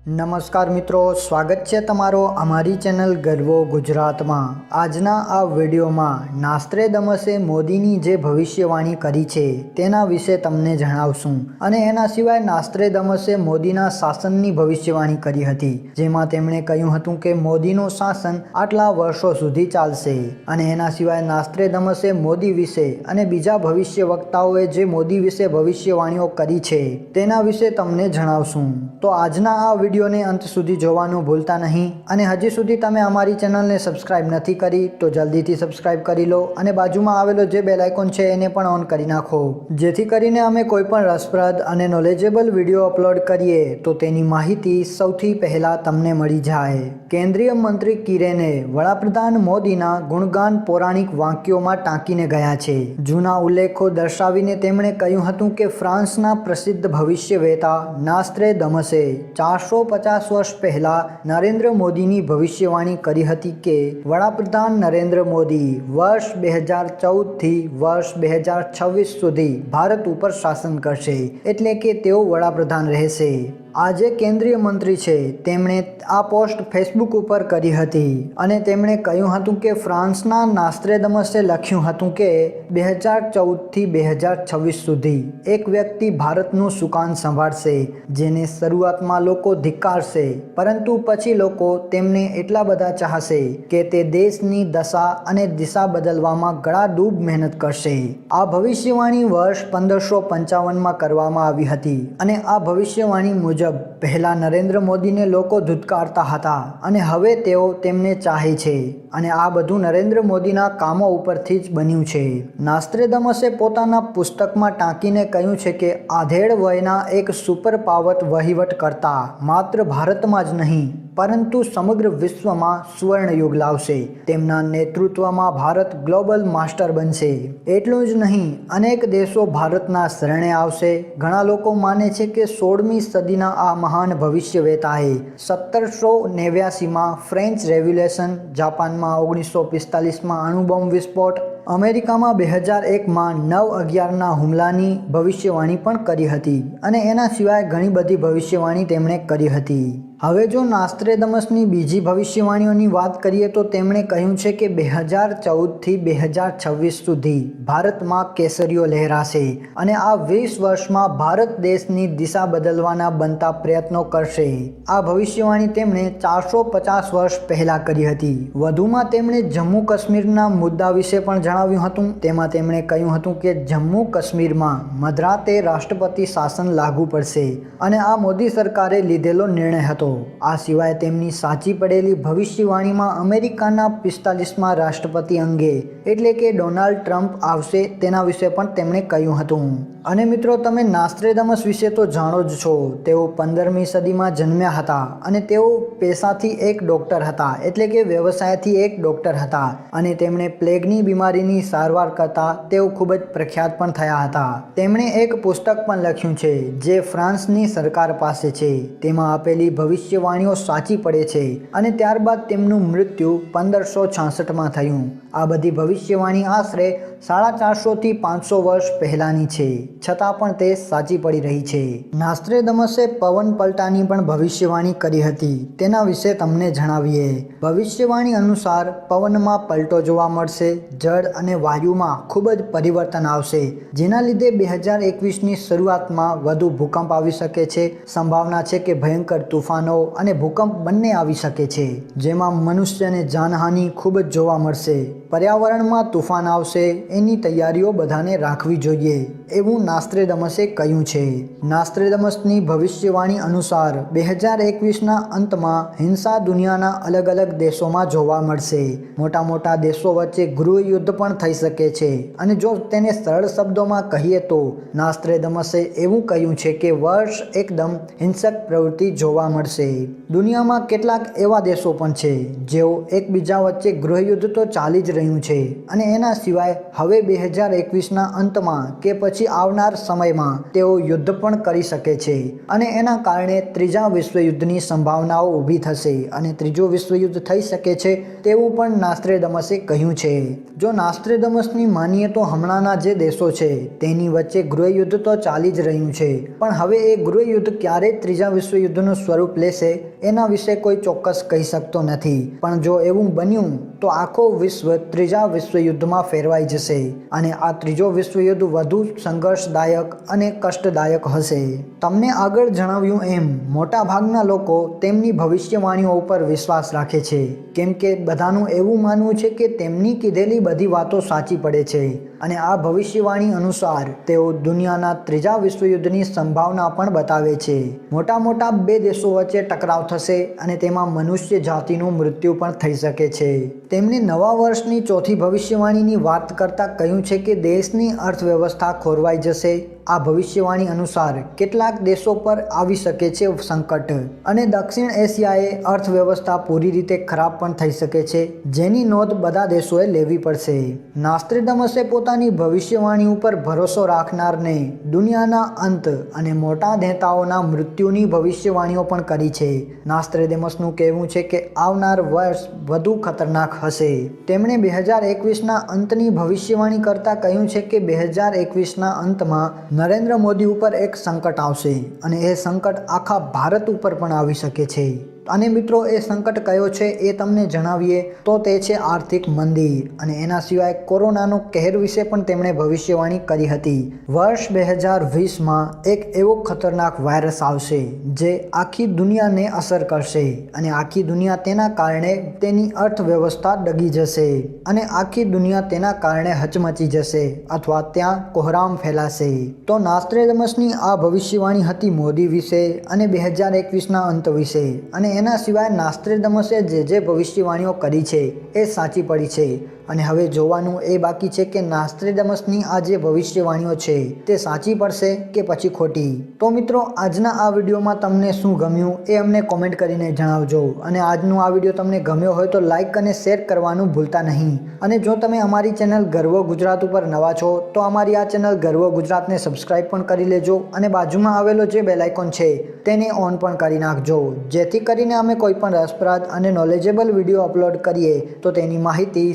નમસ્કાર મિત્રો, સ્વાગત છે તમારો અમારી ચેનલ ગર્વો ગુજરાતમાં. આજના આ વિડીયોમાં નાસ્ત્રે દમસે મોદીની જે ભવિષ્યવાણી કરી છે તેના વિશે તમને જણાવશું અને એના સિવાય નાસ્ત્રે દમસે મોદીના શાસનની ભવિષ્યવાણી કરી હતી, જેમાં તેમણે કહ્યું હતું કે મોદીનું શાસન આટલા વર્ષો સુધી ચાલશે અને એના સિવાય નાસ્ત્રે દમસે મોદી વિશે અને બીજા ભવિષ્ય વક્તાઓએ જે મોદી વિશે ભવિષ્યવાણીઓ કરી છે તેના વિશે તમને જણાવશું. તો આજના આ વિડીયોને અંત સુધી જોવાનું ભૂલતા નહીં. અને હજી સુધી તમે અમારી ચેનલને સબસ્ક્રાઇબ નથી કરી, તો જલ્દીથી સબસ્ક્રાઇબ કરી લો અને બાજુમાં આવેલો જે બેલ છે એને પણ ઓન કરી નાખો. જેથી કરીને અમે કોઈપણ રસપ્રદ અને નોલેજેબલ વીડિયો અપલોડ કરીએ, તો તેની માહિતી સૌથી પહેલાં તમને મળી જાય. કેન્દ્રીય મંત્રી કિરેને વડાપ્રધાન મોદીના ગુણગાન પૌરાણિક વાક્યોમાં ટાંકીને ગયા છે. જૂના ઉલ્લેખો દર્શાવીને તેમણે કહ્યું હતું કે ફ્રાન્સના પ્રસિદ્ધ ભવિષ્યવેતા નાસ્ત્રે દમસે ચારસો પચાસ વર્ષ પહેલા નરેન્દ્ર મોદીની ભવિષ્યવાણી કરી હતી કે વડાપ્રધાન નરેન્દ્ર મોદી વર્ષ બે હજાર ચૌદથી વર્ષ બે હજાર છવ્વીસ સુધી ભારત ઉપર શાસન કરશે. એટલે કે તેઓ વડાપ્રધાન રહેશે. આજે કેન્દ્રીય મંત્રી છે. તેમણે આ પોસ્ટ ફેસબુક ઉપર કરી હતી અને તેમણે કહ્યું હતું કે ફ્રાન્સના નાસ્ત્રેદમસે લખ્યું હતું કે બે હજાર ચૌદથી બે હજાર છવ્વીસ સુધી એક વ્યક્તિ ભારતનું સુકાન સંભાળશે, જેને શરૂઆતમાં લોકો ધિક્કારશે, પરંતુ પછી લોકો તેમને એટલા બધા ચાહશે કે તે દેશની દશા અને દિશા બદલવામાં ગળાડૂબ મહેનત કરશે. આ ભવિષ્યવાણી વર્ષ પંદરસો પંચાવનમાં કરવામાં આવી હતી અને આ ભવિષ્યવાણી મુજબ મુજબ, પહેલાં નરેન્દ્ર મોદીને લોકો ધુતકારતા હતા અને હવે તેઓ તેમને ચાહે છે અને આ બધું નરેન્દ્ર મોદીના કામો ઉપરથી જ બન્યું છે. નાસ્ત્રેદમસે પોતાના પુસ્તકમાં ટાંકીને કહ્યું છે કે, આધેડ વયના એક સુપર પાવત વહીવટ કરતા માત્ર ભારતમાં જ નહીં, પરંતુ સમગ્ર વિશ્વમાં સુવર્ણયુગ લાવશે. તેમના નેતૃત્વમાં ભારત ગ્લોબલ માસ્ટર બનશે. એટલું જ નહીં, અનેક દેશો ભારતના શરણે આવશે. ઘણા લોકો માને છે કે સોળમી સદીના આ મહાન ભવિષ્યવેતાએ સત્તરસો નેવ્યાસીમાં ફ્રેન્ચ રેવ્યુલેશન જાપાનમાં ઓગણીસો પિસ્તાલીસમાં અણુબોમ્બ વિસ્ફોટ, અમેરિકામાં બે હજાર એકમાં નવ અગિયારના હુમલાની ભવિષ્યવાણી પણ કરી હતી અને એના સિવાય ઘણી બધી ભવિષ્યવાણી તેમણે કરી હતી. હવે જો નાસ્ત્રેદમસની બીજી ભવિષ્યવાણીઓની વાત કરીએ તો તેમણે કહ્યું છે કે બે હજાર ચૌદથી બે હજાર છવ્વીસ સુધી ભારતમાં કેસરીઓ લહેરાશે અને આ વીસ વર્ષમાં ભારત દેશની દિશા બદલવાના બનતા પ્રયત્નો કરશે. આ ભવિષ્યવાણી તેમણે ચારસો પચાસ વર્ષ પહેલાં કરી હતી. વધુમાં તેમણે જમ્મુ કાશ્મીરના મુદ્દા વિશે પણ જણાવ્યું હતું. તેમાં તેમણે કહ્યું હતું કે જમ્મુ કાશ્મીરમાં મધરાતે રાષ્ટ્રપતિ શાસન લાગુ પડશે અને આ મોદી સરકારે લીધેલો નિર્ણય હતો. આ સિવાય તેમની સાચી પડેલી ભવિષ્યવાણીમાં અમેરિકાના પિસ્તાલીસમાં રાષ્ટ્રપતિ અંગે, એટલે કે ડોનાલ્ડ ટ્રમ્પ આવશે તેના વિશે પણ તેમણે કહ્યું હતું. અને મિત્રો, તમે નાસ્ત્રેદમસ વિશે તો જાણો જ છો, તેઓ પંદરમી સદીમાં જન્મ્યા હતા અને તેઓ પેશાથી એક ડૉક્ટર હતા, એટલે કે વ્યવસાયથી એક ડૉક્ટર હતા. અને તેમણે પ્લેગની બીમારીની સારવાર કરતા તેઓ ખૂબ જ પ્રખ્યાત પણ થયા હતા. તેમણે એક પુસ્તક પણ લખ્યું છે, જે ફ્રાન્સની સરકાર પાસે છે. તેમાં આપેલી ભવિષ્યવાણીઓ સાચી પડે છે અને ત્યારબાદ તેમનું મૃત્યુ પંદરસો છાસઠમાં થયું. આ બધી ભવિષ્યવાણી આશરે સાડા ચારસોથી પાંચસો વર્ષ પહેલાંની છે. છતાં પણ તે સાચી પડી રહી છે. નાસ્ત્રેદમસે પવન પલટાની પણ ભવિષ્યવાણી કરી હતી. તેના વિશે તમને જણાવીએ. ભવિષ્યવાણી અનુસાર પવનમાં પલટો જોવા મળશે, જળ અને વાયુમાં ખૂબ જ પરિવર્તન આવશે, જેના લીધે બે હજાર એકવીસની શરૂઆતમાં વધુ ભૂકંપ આવી શકે છે. સંભાવના છે કે ભયંકર તુફાનો અને ભૂકંપ બંને આવી શકે છે, જેમાં મનુષ્યને જાનહાનિ ખૂબ જ જોવા મળશે. પર્યાવરણમાં તુફાન આવશે એની તૈયારીઓ બધાને રાખવી જોઈએ. એવું નાસ્ત્રેદમસે કહ્યું છે. નાસ્ત્રેદમસની ભવિષ્યવાણી અનુસાર બે હજાર એકવીસના અંતમાં હિંસા દુનિયાના અલગ અલગ દેશોમાં જોવા મળશે. મોટા મોટા દેશો વચ્ચે ગૃહયુદ્ધ પણ થઈ શકે છે. અને જો તેને સરળ શબ્દોમાં કહીએ તો નાસ્ત્રેદમસે એવું કહ્યું છે કે વર્ષ એકદમ હિંસક પ્રવૃત્તિ જોવા મળશે. દુનિયામાં કેટલાક એવા દેશો પણ છે, જેઓ એકબીજા વચ્ચે ગૃહયુદ્ધ તો ચાલી જ રહ્યું છે. અને એના સિવાય હવે બે હજાર એકવીસના અંતમાં કે પછી આવનાર સમયમાં તેઓ યુદ્ધ પણ કરી શકે છે અને એના કારણે ત્રીજા વિશ્વયુદ્ધની સંભાવનાઓ ઊભી થશે અને ત્રીજું વિશ્વયુદ્ધ થઈ શકે છે તેવું પણ નાસ્ત્રેદમસે કહ્યું છે. જો નાસ્ત્રેદમસની માનીએ તો હમણાંના જે દેશો છે, તેની વચ્ચે ગૃહયુદ્ધ તો ચાલી જ રહ્યું છે, પણ હવે એ ગૃહયુદ્ધ ક્યારે ત્રીજા વિશ્વયુદ્ધનું સ્વરૂપ લેશે, એના વિશે કોઈ ચોક્કસ કહી શકતો નથી. પણ જો એવું બન્યું, તો આખો વિશ્વ ત્રીજા વિશ્વયુદ્ધમાં ફેરવાઈ જશે અને આ ત્રીજો વિશ્વયુદ્ધ વધુ સંઘર્ષદાયક અને કષ્ટદાયક હશે. તમને આગળ જણાવ્યું એમ, મોટાભાગના લોકો તેમની ભવિષ્યવાણીઓ ઉપર વિશ્વાસ રાખે છે. કેમ કે બધાનું એવું માનવું છે કે તેમની કીધેલી બધી વાતો સાચી પડે છે. અને આ ભવિષ્યવાણી અનુસાર તેઓ દુનિયાના ત્રીજા વિશ્વયુદ્ધની સંભાવના પણ બતાવે છે. મોટા મોટા બે દેશો વચ્ચે ટકરાવ થશે અને તેમાં મનુષ્ય જાતિનું મૃત્યુ પણ થઈ શકે છે. તેમણે નવા વર્ષની ચોથી ભવિષ્યવાણીની વાત કરતા કહ્યું છે કે દેશની અર્થવ્યવસ્થા ખોરવાઈ જશે. આ ભવિષ્યવાણી અનુસાર કેટલાક દેશો પર આવી શકે છે સંકટ. અને દક્ષિણ એશિયાએ અર્થવ્યવસ્થા પૂરી રીતે ખરાબ પણ થઈ શકે છે. જેની નોંધ બધા દેશોએ લેવી પડશે. નાસ્ત્રેદમસે પોતાની ભવિષ્યવાણી ઉપર ભરોસો રાખનારને દુનિયાના અંત અને મોટા નેતાઓના મૃત્યુની ભવિષ્યવાણીઓ પણ કરી છે. નાસ્ત્રેદમસનું કહેવું છે કે આવનાર વર્ષ વધુ ખતરનાક હશે. તેમણે બે હજાર એકવીસના અંતની ભવિષ્યવાણી કરતાં કહ્યું છે કે બે હજાર એકવીસના અંતમાં નરેન્દ્ર મોદી ઉપર એક સંકટ આવશે અને એ સંકટ આખા ભારત ઉપર પણ આવી શકે છે. અને મિત્રો, એ સંકટ કયો છે એ તમને જણાવીએ. તો તે છે આર્થિક મંદી અને એના સિવાય કોરોનાનો કહેર વિશે પણ તેમણે ભવિષ્યવાણી કરી હતી. વર્ષ બે હજાર વીસમાં એક એવો ખતરનાક વાયરસ આવશે જે આખી દુનિયાને અસર કરશે અને આખી દુનિયા તેના કારણે તેની અર્થવ્યવસ્થા ડગી જશે અને આખી દુનિયા તેના કારણે હચમચી જશે અથવા ત્યાં કોહરામ ફેલાશે. તો નાસ્ત્રેદમસની આ ભવિષ્યવાણી હતી મોદી વિશે અને બે હજાર એકવીસના અંત વિશે અને એના સિવાય નાસ્ત્રેદમસે જે જે ભવિષ્યવાણીઓ કરી છે એ સાચી પડી છે. અને હવે જોવાનું એ બાકી છે કે નાસ્ત્રેડમસની આ જે ભવિષ્યવાણીઓ છે, તે સાચી પડશે કે પછી ખોટી? તો મિત્રો, આજના આ વિડીયોમાં તમને શું ગમ્યું એ અમને કોમેન્ટ કરીને જણાવજો. અને આજનો આ વીડિયો તમને ગમ્યો હોય તો લાઇક અને શેર કરવાનું ભૂલતા નહીં. અને જો તમે અમારી ચેનલ ગર્વ ગુજરાત ઉપર નવા છો, તો અમારી આ ચેનલ ગર્વ ગુજરાતને સબસ્ક્રાઇબ પણ કરી લેજો અને બાજુમાં આવેલો જે બેલાઇકોન છે, તેને ઓન પણ કરી નાખજો. જેથી કરીને અમે કોઈ પણ રસપ્રદ અને નોલેજેબલ વીડિયો અપલોડ કરીએ, તો તેની માહિતી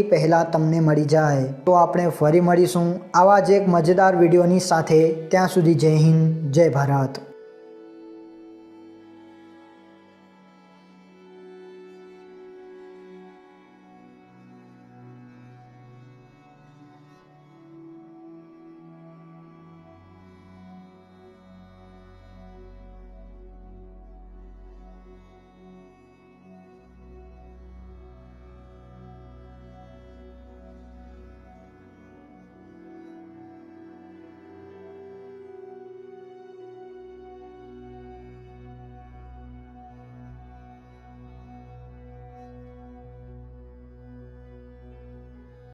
સૌથી પહેલાં તમને મળી જાય. તો આપણે ફરી મળીશું આવા જ એક મજેદાર વિડીયોની સાથે. ત્યાં સુધી જય હિન્દ, જય ભારત.